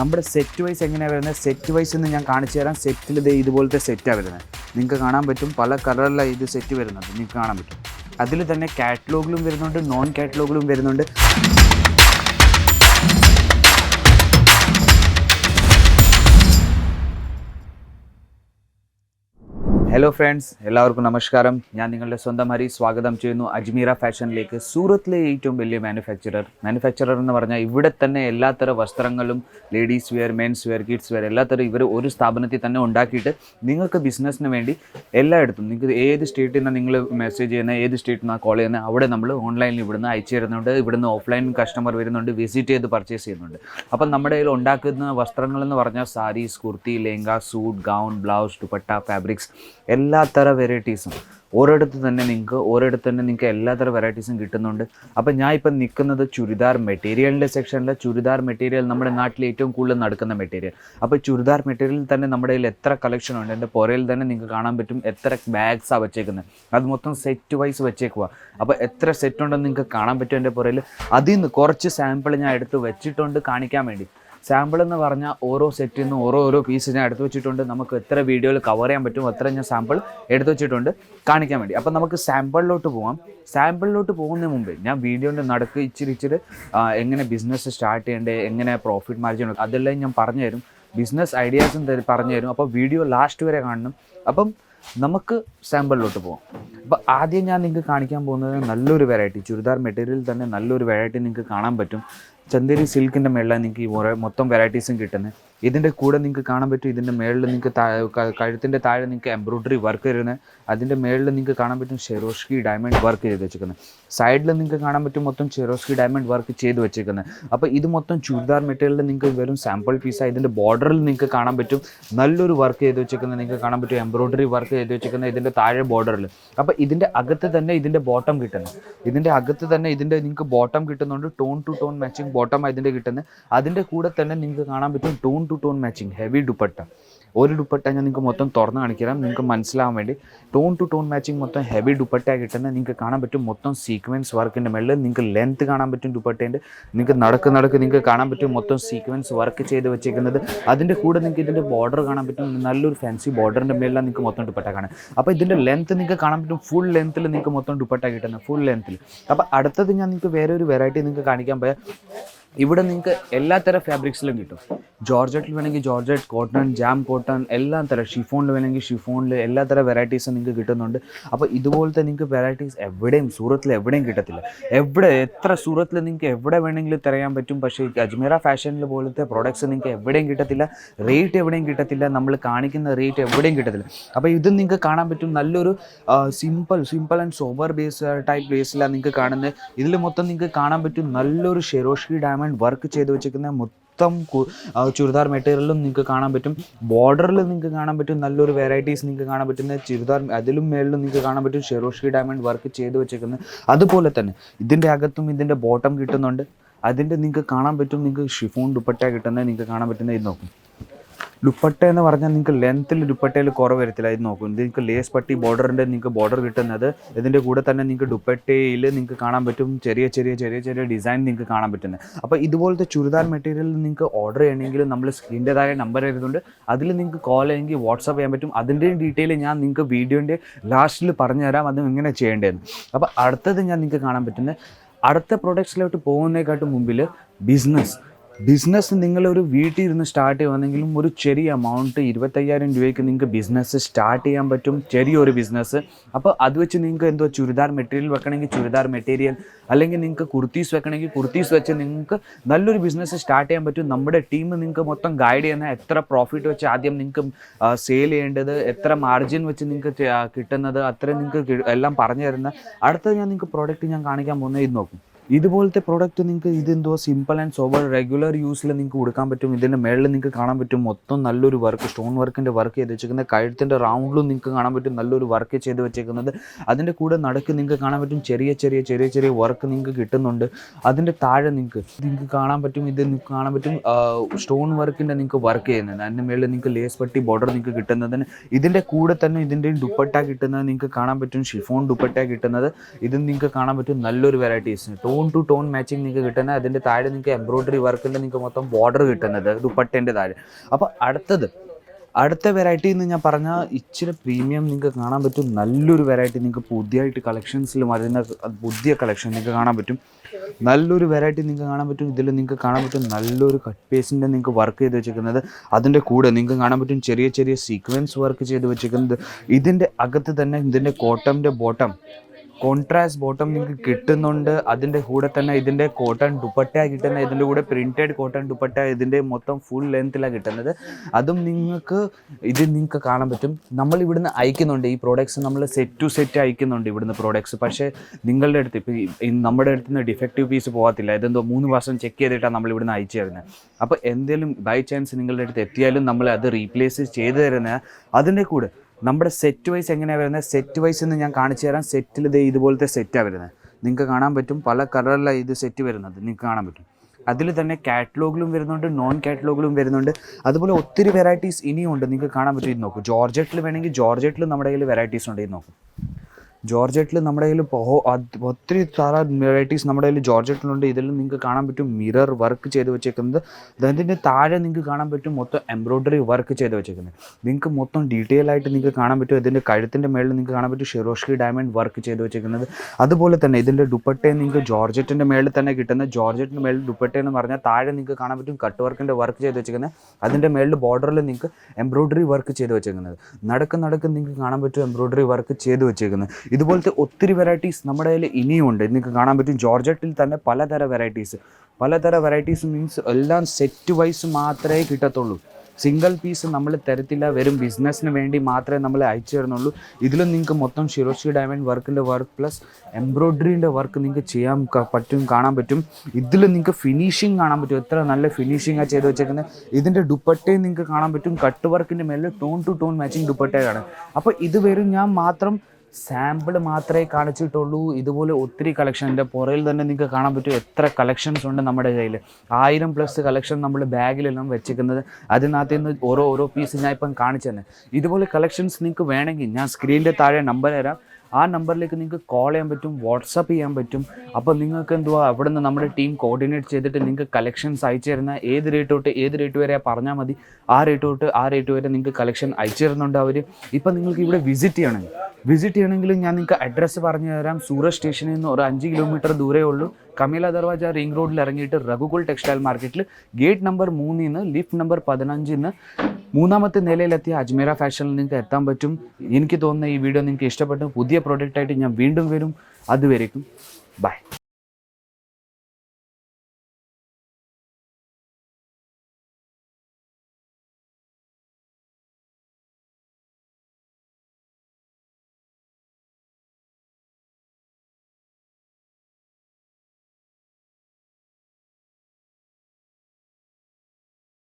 നമ്മുടെ set vice എങ്ങനെയാണ് വരുന്നത്? സെറ്റ് വൈസ് എന്ന് ഞാൻ കാണിച്ചു തരാം. സെറ്റിൽ ഇത് ഇതുപോലത്തെ സെറ്റാണ് വരുന്നത്. നിങ്ങൾക്ക് കാണാൻ പറ്റും. പല കളറിലാണ് ഇത് സെറ്റ് വരുന്നത്. നിങ്ങൾക്ക് കാണാൻ പറ്റും. അതിൽ തന്നെ കാറ്റലോഗിലും വരുന്നുണ്ട് നോൺ കാറ്റലോഗിലും വരുന്നുണ്ട്. ഹലോ ഫ്രണ്ട്സ് എല്ലാവർക്കും നമസ്കാരം. ഞാൻ നിങ്ങളുടെ സ്വന്തം ഹരി. സ്വാഗതം ചെയ്യുന്നു അജ്മീറ ഫാഷനിലേക്ക്. സൂറത്തിലെ ഏറ്റവും വലിയ മാനുഫാക്ചറർ. മാനുഫാക്ചറർ എന്ന് പറഞ്ഞാൽ ഇവിടെ തന്നെ എല്ലാത്തരം വസ്ത്രങ്ങളും ladies wear men's wear kids wear എല്ലാത്തരം ഇവർ ഒരു സ്ഥാപനത്തിൽ തന്നെ ഉണ്ടാക്കിയിട്ട് നിങ്ങൾക്ക് ബിസിനസ്സിന് വേണ്ടി എല്ലായിടത്തും നിങ്ങൾക്ക് ഏത് സ്റ്റേറ്റിൽ നിന്നാണ് നിങ്ങൾ മെസ്സേജ് ചെയ്യുന്നത് ഏത് സ്റ്റേറ്റിൽ നിന്നാണ് കോൾ ചെയ്യുന്നത് അവിടെ നമ്മൾ ഓൺലൈനിൽ ഇവിടുന്ന് അയച്ചു തരുന്നുണ്ട്. ഇവിടുന്ന് ഓഫ്ലൈൻ കസ്റ്റമർ വരുന്നുണ്ട് വിസിറ്റ് ചെയ്ത് പർച്ചേസ് ചെയ്യുന്നുണ്ട്. അപ്പം നമ്മുടെ കയ്യിൽ ഉണ്ടാക്കുന്ന വസ്ത്രങ്ങൾ എന്ന് പറഞ്ഞാൽ saris kurti lehenga suit gown blouse dupatta fabrics എല്ലാ തര വെറൈറ്റീസും ഒരിടത്ത് തന്നെ നിങ്ങൾക്ക് ഒരിടത്ത് തന്നെ നിങ്ങൾക്ക് എല്ലാ തര വെറൈറ്റീസും കിട്ടുന്നുണ്ട്. അപ്പോൾ ഞാൻ ഇപ്പം നിൽക്കുന്നത് ചുരിദാർ മെറ്റീരിയലിന്റെ സെക്ഷനിൽ ചുരിദാർ മെറ്റീരിയൽ നമ്മുടെ നാട്ടിൽ ഏറ്റവും കൂടുതൽ നടക്കുന്ന മെറ്റീരിയൽ അപ്പോൾ ചുരിദാർ മെറ്റീരിയൽ തന്നെ നമ്മുടെ കയ്യിൽ എത്ര കളക്ഷൻ ഉണ്ട്? എന്റെ പുറയിൽ തന്നെ നിങ്ങൾക്ക് കാണാൻ പറ്റും എത്ര ബാഗ്സാണ് വെച്ചേക്കുന്നത് അത് മൊത്തം സെറ്റ് വൈസ് വെച്ചേക്കുക അപ്പോൾ എത്ര സെറ്റ് ഉണ്ടെന്ന് നിങ്ങൾക്ക് കാണാൻ പറ്റും എന്റെ പുറയിൽ അതിൽ നിന്ന് കുറച്ച് സാമ്പിൾ ഞാൻ എടുത്ത് വെച്ചിട്ടുണ്ട് കാണിക്കാൻ വേണ്ടി. സാമ്പിൾ എന്ന് പറഞ്ഞാൽ ഓരോ സെറ്റിൽ നിന്ന് ഓരോ ഓരോ പീസ് ഞാൻ എടുത്തു വെച്ചിട്ടുണ്ട്. നമുക്ക് എത്ര വീഡിയോയിൽ കവർ ചെയ്യാൻ പറ്റും അത്ര ഞാൻ സാമ്പിൾ എടുത്തു വെച്ചിട്ടുണ്ട്. കാണിക്കാൻ വേണ്ടി. അപ്പം നമുക്ക് സാമ്പിളിലോട്ട് പോകാം സാമ്പിളിലോട്ട് പോകുന്നതിന് മുമ്പ് ഞാൻ വീഡിയോന്റെ നടക്ക് ഇച്ചിരി ഇച്ചിരി എങ്ങനെ ബിസിനസ് സ്റ്റാർട്ട് ചെയ്യേണ്ടത് എങ്ങനെ പ്രോഫിറ്റ് മാർജിൻ അതെല്ലാം ഞാൻ പറഞ്ഞു തരും. ബിസിനസ് ഐഡിയാസും പറഞ്ഞു തരും. അപ്പോൾ വീഡിയോ ലാസ്റ്റ് വരെ കാണണം. അപ്പം നമുക്ക് സാമ്പിളിലോട്ട് പോകാം അപ്പോൾ ആദ്യം ഞാൻ നിങ്ങൾക്ക് കാണിക്കാൻ പോകുന്നത് നല്ലൊരു വെറൈറ്റി ചുരിദാർ മെറ്റീരിയൽ തന്നെ നല്ലൊരു വെറൈറ്റി നിങ്ങൾക്ക് കാണാൻ പറ്റും. ചന്ദേരി സിൽക്കിന്റെ മേളിലാണ് നിങ്ങൾക്ക് ഈ മൊത്തം വെറൈറ്റീസും കിട്ടുന്നത് ഇതിന്റെ കൂടെ നിങ്ങൾക്ക് കാണാൻ പറ്റും ഇതിന്റെ മേളിൽ നിങ്ങൾക്ക് കഴുത്തിന്റെ താഴെ നിങ്ങൾക്ക് എംബ്രോയിഡറി വർക്ക് വരുന്നത് അതിന്റെ മേളിൽ നിങ്ങൾക്ക് കാണാൻ പറ്റും ഷെറോഷ്കി ഡയമണ്ട് വർക്ക് ചെയ്ത് വെച്ചിരിക്കുന്നത് സൈഡിൽ നിങ്ങൾക്ക് കാണാൻ പറ്റും മൊത്തം ഷെറോഷ്കി ഡയമണ്ട് വർക്ക് ചെയ്ത് വെച്ചിരിക്കുന്നത് അപ്പോൾ ഇത് മൊത്തം ചുരിദാർ മെറ്റീരിയലിൽ നിങ്ങൾക്ക് വെറും സാമ്പിൾ പീസാണ് ഇതിന്റെ ബോർഡറിൽ നിങ്ങൾക്ക് കാണാൻ പറ്റും. നല്ലൊരു വർക്ക് ചെയ്ത് വെച്ചിരിക്കുന്നത് നിങ്ങൾക്ക് കാണാൻ പറ്റും. എംബ്രോയിഡറി വർക്ക് ചെയ്ത് വെച്ചിരിക്കുന്നത് ഇതിന്റെ താഴെ ബോർഡറിൽ അപ്പോൾ ഇതിന്റെ അകത്ത് തന്നെ ഇതിന്റെ ബോട്ടം കിട്ടുന്നത് ഇതിന്റെ അകത്ത് തന്നെ ഇതിന്റെ നിങ്ങൾക്ക് ബോട്ടം കിട്ടുന്നുണ്ട്. Tone to tone matching bottom ഇതിന്റെ കിട്ടുന്നത് അതിന്റെ കൂടെ തന്നെ നിങ്ങൾക്ക് കാണാൻ പറ്റും tone to tone matching heavy dupatta ഒരു ദുപ്പട്ട ഞാൻ നിങ്ങൾക്ക് മൊത്തം തുറന്ന് കാണിക്കാം നിങ്ങൾക്ക് മനസ്സിലാവാൻ വേണ്ടി ടോൺ ടു ടോൺ മാച്ചിങ് മൊത്തം ഹെവി ദുപ്പട്ട കിട്ടുന്നത് നിങ്ങൾക്ക് കാണാൻ പറ്റും. മൊത്തം സീക്വൻസ് വർക്കിന്റെ മേളിൽ നിങ്ങൾക്ക് ലെങ്ത് കാണാൻ പറ്റും ദുപ്പട്ടേന്റെ നിങ്ങൾക്ക് നടക്ക് നടക്ക് നിങ്ങൾക്ക് കാണാൻ പറ്റും മൊത്തം സീക്വൻസ് വർക്ക് ചെയ്ത് വെച്ചേക്കുന്നത്. അതിന്റെ കൂടെ നിങ്ങൾക്ക് ഇതിന്റെ ബോർഡർ കാണാൻ പറ്റും. നല്ലൊരു ഫാൻസി ബോർഡറിന്റെ മേളിലാണ് നിങ്ങൾക്ക് മൊത്തം ദുപ്പട്ട കാണാം അപ്പോൾ ഇതിന്റെ ലെങ്ത് നിങ്ങൾക്ക് കാണാൻ പറ്റും. ഫുൾ ലെങ്ത്തിൽ നിങ്ങൾക്ക് മൊത്തം ദുപ്പട്ട കിട്ടുന്നത്. ഫുൾ ലെങ്ത്തിൽ അപ്പോൾ അടുത്തത് ഞാൻ നിങ്ങൾക്ക് വേറെ ഒരു വെറൈറ്റി നിങ്ങൾക്ക് കാണിക്കാൻ പോയാൽ ഇവിടെ നിങ്ങൾക്ക് എല്ലാ തരം ഫാബ്രിക്സിലും കിട്ടും. ജോർജറ്റിൽ വേണമെങ്കിൽ ജോർജറ്റ് കോട്ടൺ ജാം കോട്ടൺ എല്ലാ തരം ഷിഫോണിൽ വേണമെങ്കിൽ ഷിഫോണിൽ എല്ലാ തരം വെറൈറ്റീസും നിങ്ങൾക്ക് കിട്ടുന്നുണ്ട്. അപ്പോൾ ഇതുപോലത്തെ നിങ്ങൾക്ക് വെറൈറ്റീസ് എവിടെയും സൂറത്തിൽ എവിടെയും കിട്ടത്തില്ല. എവിടെ എത്ര സൂറത്തിൽ നിങ്ങൾക്ക് എവിടെ വേണമെങ്കിലും തിരയാൻ പറ്റും. പക്ഷേ അജ്മീറ ഫാഷനിൽ പോലത്തെ പ്രോഡക്ട്സ് നിങ്ങൾക്ക് എവിടെയും കിട്ടത്തില്ല. റേറ്റ് എവിടെയും കിട്ടത്തില്ല. നമ്മൾ കാണിക്കുന്ന റേറ്റ് എവിടെയും കിട്ടത്തില്ല. അപ്പോൾ ഇത് നിങ്ങൾക്ക് കാണാൻ പറ്റും. നല്ലൊരു simple simple and sober base type ബേസിലാണ് നിങ്ങൾക്ക് കാണുന്നത്. ഇതിൽ മൊത്തം നിങ്ങൾക്ക് കാണാൻ പറ്റും. നല്ലൊരു ഷെറോഷ്കി ഡയമണ്ട് വർക്ക് ചെയ്ത് വെച്ചിരിക്കുന്ന മൊത്തം ചുരിദാർ മെറ്റീരിയലും നിങ്ങൾക്ക് കാണാൻ പറ്റും. ബോർഡറിൽ നിങ്ങൾക്ക് കാണാൻ പറ്റും. നല്ലൊരു വെറൈറ്റീസ് നിങ്ങൾക്ക് കാണാൻ പറ്റുന്ന ചുരിദാർ അതിലും മേളിലും നിങ്ങൾക്ക് കാണാൻ പറ്റും. ഷെറോഷി ഡയമണ്ട് വർക്ക് ചെയ്ത് വെച്ചേക്കുന്നത് അതുപോലെ തന്നെ ഇതിന്റെ അകത്തും ഇതിന്റെ ബോട്ടം കിട്ടുന്നുണ്ട്. അതിന്റെ നിങ്ങൾക്ക് കാണാൻ പറ്റും. നിങ്ങൾക്ക് ഷിഫോൺ ദുപ്പട്ട കിട്ടുന്നത് നിങ്ങൾക്ക് കാണാൻ പറ്റുന്ന ഇത് നോക്കും. ദുപ്പട്ട എന്ന് പറഞ്ഞാൽ നിങ്ങൾക്ക് ലെങ്ത്തിൽ ദുപ്പട്ടയിൽ കുറവ് വരത്തില്ല. ഇത് നോക്കും. നിങ്ങൾക്ക് ലേസ് പട്ടി ബോർഡറിന്റെ നിങ്ങൾക്ക് ബോർഡർ കിട്ടുന്നത്. ഇതിന്റെ കൂടെ തന്നെ നിങ്ങൾക്ക് ദുപ്പട്ടയിൽ നിങ്ങൾക്ക് കാണാൻ പറ്റും ചെറിയ ചെറിയ ചെറിയ ചെറിയ ഡിസൈൻ നിങ്ങൾക്ക് കാണാൻ പറ്റുന്നത്. അപ്പോൾ ഇതുപോലത്തെ ചുരിദാർ മെറ്റീരിയൽ നിങ്ങൾക്ക് ഓർഡർ ചെയ്യണമെങ്കിൽ നമ്മൾ സ്ക്രീന്റെതായ നമ്പർ എഴുതുന്നുണ്ട്. അതിൽ നിങ്ങൾക്ക് കോൾ അല്ലെങ്കിൽ വാട്സപ്പ് ചെയ്യാൻ പറ്റും. അതിന്റെയും ഡീറ്റെയിൽ ഞാൻ നിങ്ങൾക്ക് വീഡിയോന്റെ ലാസ്റ്റിൽ പറഞ്ഞുതരാം. അത് എങ്ങനെ ചെയ്യേണ്ടതെന്ന്. അപ്പോൾ അടുത്തത് ഞാൻ നിങ്ങൾക്ക് കാണാൻ പറ്റുന്നത്. അടുത്ത പ്രൊഡക്ട്സിലോട്ട് പോകുന്നതിനെക്കാട്ടും മുമ്പിൽ ബിസിനസ് ബിസിനസ് നിങ്ങളൊരു വീട്ടിൽ ഇരുന്ന് സ്റ്റാർട്ട് ചെയ്യുവാണെങ്കിലും ഒരു ചെറിയ എമൗണ്ട് ഇരുപത്തയ്യായിരം രൂപയ്ക്ക് നിങ്ങൾക്ക് ബിസിനസ് സ്റ്റാർട്ട് ചെയ്യാൻ പറ്റും. ചെറിയൊരു ബിസിനസ് അപ്പോൾ അത് വെച്ച് നിങ്ങൾക്ക് എന്തോ ചുരിദാർ മെറ്റീരിയൽ വെക്കണമെങ്കിൽ ചുരിദാർ മെറ്റീരിയൽ അല്ലെങ്കിൽ നിങ്ങൾക്ക് കുർത്തീസ് വെക്കണമെങ്കിൽ കുർത്തീസ് വെച്ച് നിങ്ങൾക്ക് നല്ലൊരു ബിസിനസ് സ്റ്റാർട്ട് ചെയ്യാൻ പറ്റും. നമ്മുടെ ടീം നിങ്ങൾക്ക് മൊത്തം ഗൈഡ് ചെയ്യുന്ന എത്ര പ്രോഫിറ്റ് വെച്ച് ആദ്യം നിങ്ങൾക്ക് സെയിൽ ചെയ്യേണ്ടത് എത്ര മാർജിൻ വെച്ച് നിങ്ങൾക്ക് കിട്ടുന്നത് അത്രയും നിങ്ങൾക്ക് എല്ലാം പറഞ്ഞു തരുന്ന. അടുത്തത് ഞാൻ നിങ്ങൾക്ക് പ്രോഡക്റ്റ് ഞാൻ കാണിക്കാൻ പോകുന്നത് ഇത് നോക്കും. ഇതുപോലത്തെ പ്രോഡക്റ്റ് നിങ്ങൾക്ക് ഇതെന്തോ സിമ്പിൾ ആൻഡ് സോബർ റെഗുലർ യൂസിൽ നിങ്ങൾക്ക് കൊടുക്കാൻ പറ്റും. ഇതിന്റെ മേളിൽ നിങ്ങൾക്ക് കാണാൻ പറ്റും. മൊത്തം നല്ലൊരു വർക്ക് സ്റ്റോൺ വർക്കിന്റെ വർക്ക് ചെയ്ത് വെച്ചേക്കുന്നത് കഴുത്തിന്റെ റൗണ്ടിലും നിങ്ങൾക്ക് കാണാൻ പറ്റും നല്ലൊരു വർക്ക് ചെയ്ത് വെച്ചേക്കുന്നത്. അതിന്റെ കൂടെ നടക്ക് നിങ്ങൾക്ക് കാണാൻ പറ്റും ചെറിയ ചെറിയ ചെറിയ ചെറിയ വർക്ക് നിങ്ങൾക്ക് കിട്ടുന്നുണ്ട്. അതിന്റെ താഴെ നിങ്ങൾക്ക് നിങ്ങൾക്ക് കാണാൻ പറ്റും. ഇത് നിങ്ങൾക്ക് കാണാൻ പറ്റും സ്റ്റോൺ വർക്കിന്റെ നിങ്ങൾക്ക് വർക്ക് ചെയ്യുന്നത്. അതിന്റെ മേളിൽ നിങ്ങൾക്ക് ലേസ് പട്ടി ബോർഡർ നിങ്ങൾക്ക് കിട്ടുന്നതിന്. ഇതിന്റെ കൂടെ തന്നെ ഇതിന്റെ ദുപ്പട്ട കിട്ടുന്നത് നിങ്ങൾക്ക് കാണാൻ പറ്റും. ഷിഫോൺ ദുപ്പട്ട കിട്ടുന്നത്. ഇത് നിങ്ങൾക്ക് കാണാൻ പറ്റും നല്ലൊരു varieties tone tone to tone matching നിങ്ങൾക്ക് കിട്ടുന്നത് അതിന്റെ താഴെ നിങ്ങൾക്ക് എംബ്രോയ്ഡറി വർക്കിന്റെ നിങ്ങൾക്ക് മൊത്തം ബോർഡർ കിട്ടുന്നത് ദുപ്പട്ടേന്റെ താഴെ. അപ്പോൾ അടുത്തത് അടുത്ത വെറൈറ്റി എന്ന് ഞാൻ പറഞ്ഞാൽ ഇച്ചിരി പ്രീമിയം നിങ്ങൾക്ക് കാണാൻ പറ്റും. നല്ലൊരു വെറൈറ്റി നിങ്ങൾക്ക് പുതിയതായിട്ട് കളക്ഷൻസിൽ വരുന്ന പുതിയ കളക്ഷൻ നിങ്ങൾക്ക് കാണാൻ പറ്റും. നല്ലൊരു വെറൈറ്റി നിങ്ങൾക്ക് കാണാൻ പറ്റും. ഇതിൽ നിങ്ങൾക്ക് കാണാൻ പറ്റും നല്ലൊരു കട്ട് പേസിന്റെ നിങ്ങൾക്ക് വർക്ക് ചെയ്ത് വെച്ചിരിക്കുന്നത്. അതിന്റെ കൂടെ നിങ്ങൾക്ക് കാണാൻ പറ്റും ചെറിയ ചെറിയ സീക്വൻസ് വർക്ക് ചെയ്ത് വെച്ചിരിക്കുന്നത്. ഇതിന്റെ അകത്ത് തന്നെ ഇതിന്റെ കോട്ടന്റെ ബോട്ടം കോൺട്രാസ്റ്റ് ബോട്ടം നിങ്ങൾക്ക് കിട്ടുന്നുണ്ട്. അതിന്റെ കൂടെ തന്നെ ഇതിന്റെ കോട്ടൺ ദുപ്പട്ട കിട്ടുന്ന ഇതിന്റെ കൂടെ പ്രിന്റഡ് കോട്ടൺ ദുപ്പട്ട ഇതിന്റെ മൊത്തം ഫുൾ ലെങ്ത്തിലാണ് കിട്ടുന്നത്. അതും നിങ്ങൾക്ക് ഇത് നിങ്ങൾക്ക് കാണാൻ പറ്റും. നമ്മൾ ഇവിടുന്ന് അയക്കുന്നുണ്ട്. ഈ പ്രോഡക്ട്സ് നമ്മൾ സെറ്റ് ടു സെറ്റ് അയക്കുന്നുണ്ട് ഇവിടുന്ന് പ്രോഡക്ട്സ് പക്ഷേ നിങ്ങളുടെ അടുത്ത് ഇപ്പം നമ്മുടെ അടുത്ത് നിന്ന് ഡിഫക്റ്റീവ് പീസ് പോകത്തില്ല. ഇതെന്തോ മൂന്ന് മാസം ചെക്ക് ചെയ്തിട്ടാണ് നമ്മൾ ഇവിടുന്ന് അയച്ചു തരുന്നത് അപ്പോൾ എന്തെങ്കിലും ബൈ ചാൻസ് നിങ്ങളുടെ അടുത്ത് എത്തിയാലും നമ്മൾ അത് റീപ്ലേസ് ചെയ്ത് തരുന്ന. അതിന്റെ കൂടെ നമ്മുടെ സെറ്റ് വൈസ് എങ്ങനെയാണ് വരുന്നത്? സെറ്റ് വൈസ് എന്ന് ഞാൻ കാണിച്ചു തരാം. സെറ്റിൽ ഇത് ഇതുപോലത്തെ സെറ്റാണ് വരുന്നത്. നിങ്ങൾക്ക് കാണാൻ പറ്റും. പല കളറിലാണ് ഇത് സെറ്റ് വരുന്നത്. നിങ്ങൾക്ക് കാണാൻ പറ്റും. അതിൽ തന്നെ കാറ്റലോഗിലും വരുന്നുണ്ട് നോൺ കാറ്റലോഗിലും വരുന്നുണ്ട്. അതുപോലെ ഒത്തിരി വെറൈറ്റീസ് ഇനിയും ഉണ്ട്. നിങ്ങൾക്ക് കാണാൻ പറ്റും. ഇത് നോക്കും. ജോർജറ്റിൽ വേണമെങ്കിൽ ജോർജറ്റിൽ നമ്മുടെ കയ്യിൽ വെറൈറ്റീസ് ഉണ്ട്. ഇത് നോക്കും. ജോർജറ്റിൽ നമ്മുടെ കയ്യിൽ ഒത്തിരി സാറ വെറൈറ്റീസ് നമ്മുടെ കയ്യിൽ ജോർജറ്റിലുണ്ട്. ഇതിൽ നിങ്ങൾക്ക് കാണാൻ പറ്റും മിറർ വർക്ക് ചെയ്ത് വെച്ചേക്കുന്നത്. അതിന്റെ താഴെ നിങ്ങൾക്ക് കാണാൻ പറ്റും മൊത്തം എംബ്രോയ്ഡറി വർക്ക് ചെയ്ത് വെച്ചേക്കുന്നത്. നിങ്ങൾക്ക് മൊത്തം ഡീറ്റെയിൽ ആയിട്ട് നിങ്ങൾക്ക് കാണാൻ പറ്റും. ഇതിന്റെ കഴുത്തിന്റെ മേളിൽ നിങ്ങൾക്ക് കാണാൻ പറ്റും ഷിറോഷ്കി ഡയമണ്ട് വർക്ക് ചെയ്ത് വെച്ചേക്കുന്നത്. അതുപോലെ തന്നെ ഇതിന്റെ ദുപ്പട്ടയെ നിങ്ങൾക്ക് ജോർജറ്റിന്റെ മേളിൽ തന്നെ കിട്ടുന്ന ജോർജറ്റിന്റെ മേളിൽ ദുപ്പട്ട എന്ന് പറഞ്ഞാൽ താഴെ നിങ്ങൾക്ക് കാണാൻ പറ്റും കട്ട് വർക്കിന്റെ വർക്ക് ചെയ്ത് വെച്ചേക്കുന്നത്. അതിന്റെ മേളിൽ ബോർഡറിൽ നിങ്ങൾക്ക് എംബ്രോയ്ഡറി വർക്ക് ചെയ്ത് വെച്ചേക്കുന്നത്. നടക്ക് നടക്ക് നിങ്ങൾക്ക് കാണാൻ പറ്റും എംബ്രോയ്ഡറി വർക്ക് ചെയ്ത് വെച്ചേക്കുന്നത്. ഇതുപോലത്തെ ഒത്തിരി വെറൈറ്റീസ് നമ്മുടെ കയ്യിൽ ഇനിയും ഉണ്ട്. നിങ്ങൾക്ക് കാണാൻ പറ്റും ജോർജറ്റിൽ തന്നെ പലതരം വെറൈറ്റീസ് പലതരം വെറൈറ്റീസ് മീൻസ് എല്ലാം സെറ്റ് വൈസ് മാത്രമേ കിട്ടത്തുള്ളൂ. സിംഗിൾ പീസ് നമ്മൾ തരത്തില്ല വെറും ബിസിനസ്സിന് വേണ്ടി മാത്രമേ നമ്മൾ അയച്ചു തരുന്നുള്ളൂ. ഇതിലും നിങ്ങൾക്ക് മൊത്തം ഷിറോഷി ഡയമണ്ട് വർക്കിന്റെ വർക്ക് പ്ലസ് എംബ്രോയ്ഡറിന്റെ വർക്ക് നിങ്ങൾക്ക് ചെയ്യാൻ പറ്റും കാണാൻ പറ്റും. ഇതിൽ നിങ്ങൾക്ക് ഫിനിഷിങ് കാണാൻ പറ്റും. എത്ര നല്ല ഫിനിഷിംഗാണ് ചെയ്ത് വെച്ചേക്കുന്നത് ഇതിന്റെ ദുപ്പട്ടയും നിങ്ങൾക്ക് കാണാൻ പറ്റും. കട്ട് വർക്കിന്റെ മേലെ ടോൺ ടു ടോൺ മാച്ചിങ് ദുപ്പട്ടയാണ്. അപ്പോൾ ഇത് വെറും ഞാൻ മാത്രം സാമ്പിൾ മാത്രമേ കാണിച്ചിട്ടുള്ളൂ. ഇതുപോലെ ഒത്തിരി കളക്ഷൻ എന്റെ പുറയിൽ തന്നെ നിങ്ങൾക്ക് കാണാൻ പറ്റും എത്ര കളക്ഷൻസ് ഉണ്ട് നമ്മുടെ കയ്യിൽ ആയിരം പ്ലസ് കളക്ഷൻ നമ്മൾ ബാഗിലെല്ലാം വെച്ചിരിക്കുന്നത്. അതിനകത്ത് നിന്ന് ഓരോ ഓരോ പീസ് ഞാൻ ഇപ്പം കാണിച്ചു തന്നെ ഇതുപോലെ കളക്ഷൻസ് നിങ്ങൾക്ക് വേണമെങ്കിൽ ഞാൻ സ്ക്രീനിന്റെ താഴെ നമ്പർ തരാം. ആ നമ്പറിലേക്ക് നിങ്ങൾക്ക് കോൾ ചെയ്യാൻ പറ്റും വാട്സപ്പ് ചെയ്യാൻ പറ്റും. അപ്പോൾ നിങ്ങൾക്ക് എന്തുവാ അവിടെ നിന്ന് നമ്മുടെ ടീം കോർഡിനേറ്റ് ചെയ്തിട്ട് നിങ്ങൾക്ക് കളക്ഷൻസ് അയച്ചു തരുന്ന ഏത് റേറ്റ് തൊട്ട് ഏത് റേറ്റ് വരെ പറഞ്ഞാൽ മതി. ആ റേറ്റ് തൊട്ട് ആ റേറ്റ് വരെ നിങ്ങൾക്ക് കളക്ഷൻ അയച്ചു തരുന്നുണ്ട് അവർ ഇപ്പം നിങ്ങൾക്ക് ഇവിടെ വിസിറ്റ് ചെയ്യണമെങ്കിൽ വിസിറ്റ് ചെയ്യണമെങ്കിൽ ഞാൻ നിങ്ങൾക്ക് അഡ്രസ്സ് പറഞ്ഞു തരാം. സൂറത്ത് സ്റ്റേഷനിൽ നിന്ന് ഒരു അഞ്ച് കിലോമീറ്റർ ദൂരേ ഉള്ളൂ. കമീല ദർവാജ റിംഗ് റോഡിൽ ഇറങ്ങിയിട്ട് റഘുകുൾ ടെക്സ്റ്റൈൽ മാർക്കറ്റിൽ ഗേറ്റ് നമ്പർ മൂന്നിൽ നിന്ന് ലിഫ്റ്റ് നമ്പർ പതിനഞ്ചിൽ നിന്ന് മൂന്നാമത്തെ നിലയിലെത്തിയ അജ്മീറ ഫാഷനിൽ നിങ്ങൾക്ക് എത്താൻ പറ്റും. എനിക്ക് തോന്നുന്ന ഈ വീഡിയോ നിങ്ങൾക്ക് ഇഷ്ടപ്പെട്ടു. പുതിയ പ്രോഡക്റ്റായിട്ട് ഞാൻ വീണ്ടും വരും. അതുവരേക്കും. ബൈ